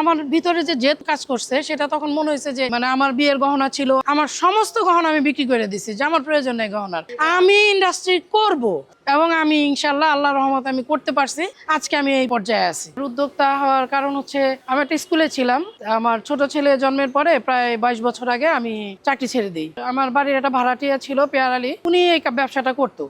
আমার ভিতরে যে জেদ কাজ করছে, সেটা তখন মনে হয়েছে যে মানে আমার বিয়ের গহনা ছিল, আমার সমস্ত গহনা আমি বিক্রি করে দিছি যে আমার প্রয়োজন নেই গহনার। আমি ইন্ডাস্ট্রি করব এবং আমি ইনশাল্লাহ আল্লাহ রহমত আমি করতে পারছি। আজকে আমি এই পর্যায়ে আছি। উদ্যোক্তা হওয়ার কারণ হচ্ছে, আমি একটা স্কুলে ছিলাম। আমার ছোট ছেলে জন্মের পরে প্রায় বাইশ বছর আগে আমি চাকরি ছেড়ে দিই। আমার বাড়ির একটা ভাড়াটিয়া ছিল পেয়ার আলী উনি এই ব্যবসাটা করতো।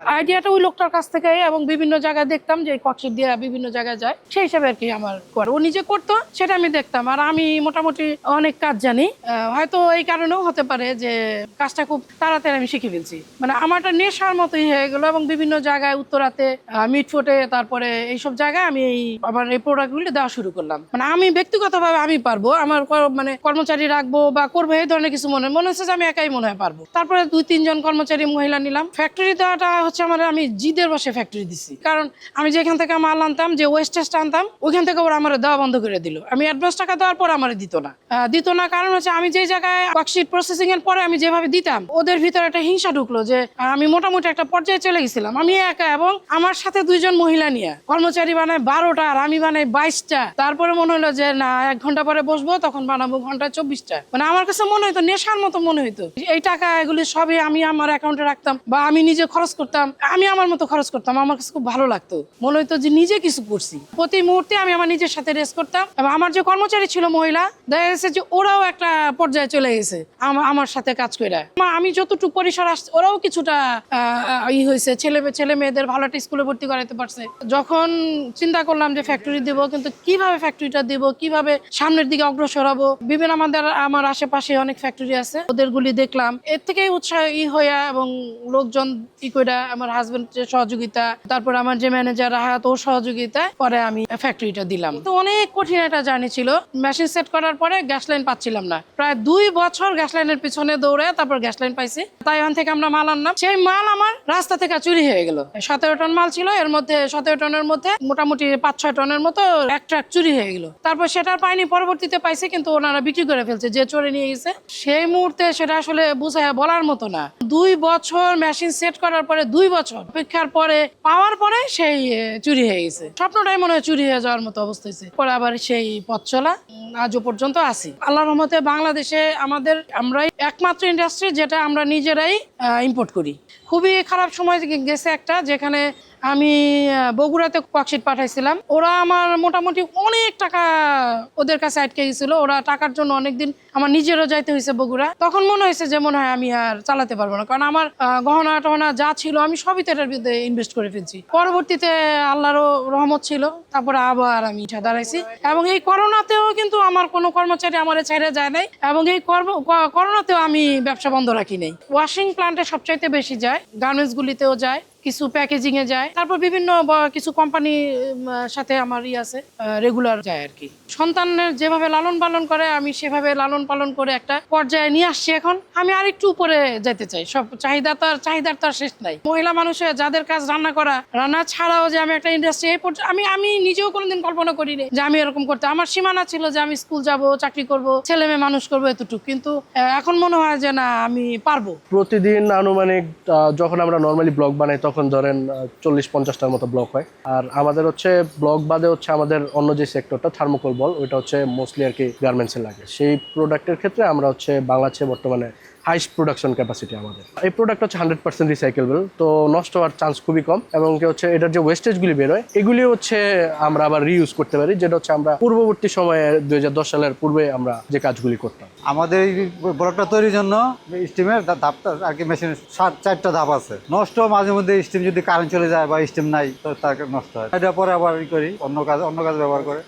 আইডিয়াটা ওই লোকটার কাছ থেকে এবং বিভিন্ন জায়গায় দেখতাম যে ককশিট দিয়ে বিভিন্ন জায়গায় যায়। সেই হিসাবে আর কি আমার করে। ও নিজে করতো, সেটা আমি দেখতাম। আর আমি মোটামুটি অনেক কাজ জানি। হয়তো এই কারণেও হতে পারে যে কাজটা খুব তাড়াতাড়ি আমি শিখে ফেলছি। মানে আমারটা নেশার মতোই হয়ে গেলো এবং বিভিন্ন জায়গায় উত্তরাতে মিটফোটে তারপরে এইসব জায়গায় আমি এই আমার এই প্রোডাক্টগুলি দেওয়া শুরু করলাম। মানে আমি ব্যক্তিগতভাবে আমি পারব, আমার মানে কর্মচারী রাখব বা করব, এই ধরনের কিছু মনে মনে হচ্ছে যে আমি একাই মনে হয় পারব। তারপরে দুই, তিনজন কর্মচারী মহিলা নিলাম। ফ্যাক্টরি দেওয়াটা হচ্ছে আমার আমি জিদের বসে ফ্যাক্টরি দিছি। কারণ আমি যেখান থেকে মাল আনতাম, যে ওয়েস্টেজটা আনতাম, ওইখান থেকে ওরা আমার দেওয়া বন্ধ করে দিল। আমি অ্যাডভান্স টাকা দেওয়ার পর আমার দিত না। দিত না কারণ হচ্ছে আমি যে জায়গায় ওয়ার্কশিট প্রসেসিং এর পরে আমি যেভাবে দিতাম, ওদের ভিতরে একটা হিংসা ঢুকলো যে আমি মোটামুটি একটা পর্যায়ে চলে গেছিলাম। আমি একা এবং আমার সাথে দুইজন মহিলা নিয়ে কর্মচারী বানায় বারোটা আর আমি বানাই বাইশটা। তারপরে মনে হলো যে, না, এক ঘণ্টা পরে বসবো, তখন বানাবো ঘণ্টা চব্বিশটা। মানে আমার কাছে মনে হইতো, নেশার মতো মনে হতো এই টাকা এগুলি সবই আমি আমার অ্যাকাউন্টে রাখতাম বা আমি নিজে খরচ করতাম। আমি আমার মতো খরচ করতাম, আমার কাছে খুব ভালো লাগতো। মনে হতো যে নিজে কিছু করছি। প্রতি মুহূর্তে আমি আমার নিজের সাথে রেস করতাম এবং আমার যে কর্মচারী ছিল মহিলা, দেখা গেছে যে ওরাও একটা পর্যায়ে চলে গেছে আমার সাথে কাজ করে আমি যতটুকু পরিসর আসছে ওরাও কিছুটা ই হয়েছে ছেলে ছেলে মেয়েদের ভালো একটা স্কুলে ভর্তি করাতে পারছে। যখন চিন্তা করলাম যে ফ্যাক্টরি দিব, কিন্তু কীভাবে ফ্যাক্টরিটা দিব, কীভাবে সামনের দিকে অগ্রসর হব? বিভিন্ন আমাদের, আমার আশেপাশে অনেক ফ্যাক্টরি আছে ওদের গুলি দেখলাম। এর থেকেই উৎসাহ ই হইয়া এবং লোকজন ই কইরা আমার হাজবেন্ডের সহযোগিতা, তারপর আমার যে ম্যানেজার রাহাত, ওর সহযোগিতায় পরে আমি ফ্যাক্টরিটা দিলাম। তো অনেক কঠিন একটা জার্নি ছিল। মেশিন সেট করার পরে গ্যাস লাইন পাচ্ছিলাম না। প্রায় দুই বছর গ্যাস লাইনের পিছনে দৌড়ে তারপর গ্যাস লাইন পাইছি। তাইওয়ান থেকে আমরা মাল আনলাম। সেই মাল আমার রাস্তা থেকে চুরি হয়ে গেল। সতেরো টন মাল ছিল। এর মধ্যে সতেরো টনের মধ্যে মোটামুটি পাঁচ ছয় টনের মতো এক ট্রাক চুরি হয়ে গেল। তারপর সেটা আর পাইনি। পরবর্তীতে পাইছে, কিন্তু ওনারা বিক্রি করে ফেলছে। যে চোরে নিয়ে গেছে। সেই মুহূর্তে সেটা আসলে বুঝায় বলার মতো না। দুই বছর মেশিন সেট করার পরে দুই বছর। অপেক্ষার পরে পাওয়ার পরে সেই চুরি হয়ে গেছে। স্বপ্নটাই মনে হয় চুরি হয়ে যাওয়ার মতো অবস্থা হয়েছে। পরে আবার সেই পথ চলা আজও পর্যন্ত আছি। আল্লাহ রহমতে বাংলাদেশে আমাদের, আমরাই একমাত্র ইন্ডাস্ট্রি যেটা আমরা নিজেরাই ইম্পোর্ট করি। খুবই খারাপ সময় গেছে একটা যেখানে আমি বগুড়াতে ককশিট পাঠাইছিলাম। ওরা আমার মোটামুটি অনেক টাকা ওদের কাছে আটকে গেছিল। ওরা টাকার জন্য অনেকদিন আমার নিজেরও যাইতে হয়েছে বগুড়া। তখন মনে হয়েছে যে মনে হয় আমি আর চালাতে পারব না। কারণ আমার গহনা টহনা যা ছিল আমি সবই তো এটার বিরুদ্ধে ইনভেস্ট করে ফেলছি। পরবর্তীতে আল্লাহরও রহমত ছিল। তারপরে আবার আমি উঠে দাঁড়াইছি। এবং এই করোনাতেও কিন্তু আমার কোনো কর্মচারী আমার ছেড়ে যায় নাই। এবং এই করোনাতেও আমি ব্যবসা বন্ধ রাখি নাই। ওয়াশিং প্লান্টে সবচাইতে বেশি যায়। গার্মেন্টস গুলিতেও যায়। কিছু প্যাকেজিং এ যায়। তারপর বিভিন্ন কিছু কোম্পানি সাথে আমার ই আছে রেগুলার যায় আর কি। সন্তানের যেভাবে লালন পালন করে, আমি সেভাবে লালন পালন করে একটা পর্যায়ে নিয়ে আসছি এখন। আমি আরেকটু উপরে যেতে চাই। সব চাহিদা তার চাহিদার তার শেষ নাই। মহিলা মানুষের যাদের কাজ রান্না করা, রান্না ছাড়াও যে আমি একটা ইন্ডাস্ট্রি এই আমি আমি নিজেও কোনোদিন কল্পনা করিনি যে আমি এরকম করতে। আমার সীমানা ছিল যে আমি স্কুল যাব, চাকরি করব, ছেলে মেয়ে মানুষ করব এতটুকু। কিন্তু এখন মনে হয় যে না, আমি পারব। প্রতিদিন আনুমানিক যখন আমরা নর্মালি ব্লগ বানাই, তখন ধরেন চল্লিশ পঞ্চাশটার মতো ব্লক হয়। আর আমাদের হচ্ছে ব্লক বাদে হচ্ছে আমাদের অন্য যে সেক্টরটা থার্মোকল বল ওইটা হচ্ছে মোস্টলি আর কি গার্মেন্টসে লাগে। সেই প্রোডাক্টের ক্ষেত্রে আমরা হচ্ছে বাংলাদেশে বর্তমানে হাইস্ট প্রোডাকশন ক্যাপাসিটি আমাদের। এই প্রোডাক্ট হচ্ছে হান্ড্রেড পার্সেন্ট রিসাইকেবল তো নষ্ট হওয়ার চান্স খুবই কম এবং হচ্ছে, এটার যে ওয়েস্টেজগুলি বেরোয়, এগুলি হচ্ছে আমরা আবার রিউজ করতে পারি, যেটা হচ্ছে আমরা পূর্ববর্তী সময়ে, দুই সালের পূর্বে আমরা যে কাজগুলি করতাম। আমাদের এই প্রোডাক্টটা তৈরির জন্য স্টিমের ধাপটা আর কি মেশিনের সাত চারটা ধাপ আছে। নষ্ট মাঝে মধ্যে স্টিম যদি কারেন্ট চলে যায় বা স্টিম নাই, তো তার নষ্ট হয়। এটা পরে আবার করি, অন্য কাজ অন্য কাজ ব্যবহার করে।